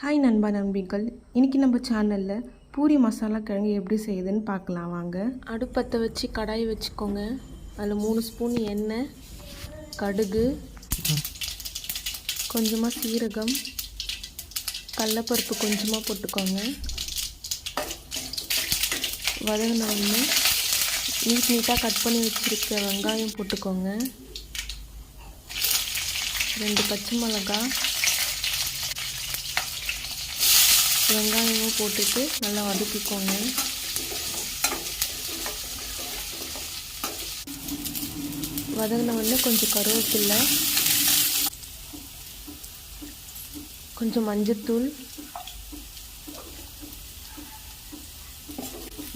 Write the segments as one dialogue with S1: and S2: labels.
S1: Hi நண்பா நண்பிகள். இன்றைக்கி நம்ம சேனலில் பூரி மசாலா கிழங்கு எப்படி செய்யுதுன்னு பார்க்கலாம் வாங்க.
S2: அடுப்பத்தை வச்சு கடாய் வச்சுக்கோங்க. அதில் மூணு ஸ்பூன் எண்ணெய் கடுகு கொஞ்சமாக சீரகம் கடலப்பருப்பு கொஞ்சமாக போட்டுக்கோங்க. வதங்கின உடனே நீட் நீட்டாக கட் பண்ணி வச்சுருக்க வெங்காயம் போட்டுக்கோங்க. ரெண்டு பச்சை மிளகாய் வெங்காயமும் போட்டுட்டு நல்லா வதக்கிக்கோங்க. வதங்கின உடனே கொஞ்சம் கருவேப்பில்லை கொஞ்சம் மஞ்சத்தூள்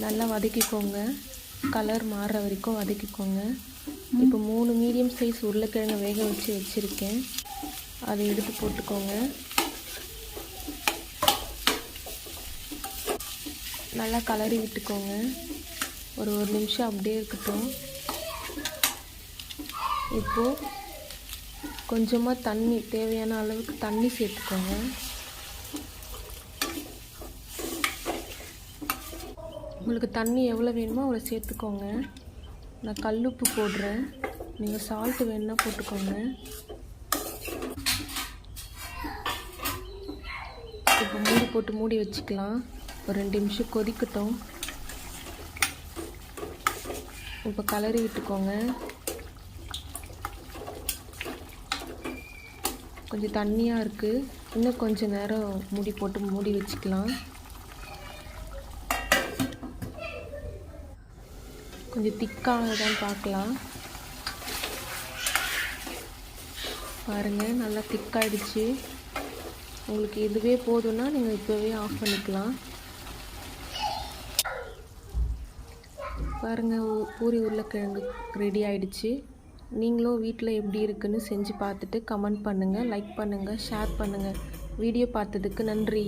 S2: நல்லா வதக்கிக்கோங்க. கலர் மாறுற வரைக்கும் வதக்கிக்கோங்க. இப்போ மூணு மீடியம் சைஸ் உருளைக்கிழங்கு வேக வச்சு வச்சுருக்கேன். அதை எடுத்து போட்டுக்கோங்க. நல்லா கலரி விட்டுக்கோங்க. ஒரு ஒரு நிமிஷம் அப்படியே இருக்கட்டும். இப்போது கொஞ்சமாக தண்ணி தேவையான அளவுக்கு தண்ணி சேர்த்துக்கோங்க. உங்களுக்கு தண்ணி எவ்வளோ வேணுமோ அவ்வளோ சேர்த்துக்கோங்க. நான் கல்லுப்பு போடுறேன். நீங்கள் சால்ட்டு வேணுன்னா போட்டுக்கோங்க. இப்போ மூடி போட்டு மூடி வச்சுக்கலாம். ஒரு ரெண்டு நிமிஷம் கொதிக்கட்டும். இப்போ கலரி விட்டுக்கோங்க. கொஞ்சம் தண்ணியாக இருக்குது இன்னும் கொஞ்சம் நேரம் மூடி போட்டு மூடி வச்சுக்கலாம். கொஞ்சம் திக்கானதான் பார்க்கலாம். பாருங்கள் நல்லா திக்காயிடுச்சு உங்களுக்கு இதுவே போதும்னா நீங்கள் இப்போவே ஆஃப் பண்ணிக்கலாம். பாருங்கள் பூரி உருளைக்கிழங்கு ரெடி ஆயிடுச்சு. நீங்களும் வீட்டில் எப்படி இருக்குன்னு செஞ்சு பார்த்துட்டு கமெண்ட் பண்ணுங்கள் லைக் பண்ணுங்கள் ஷேர் பண்ணுங்கள் வீடியோ பார்த்ததுக்கு நன்றி.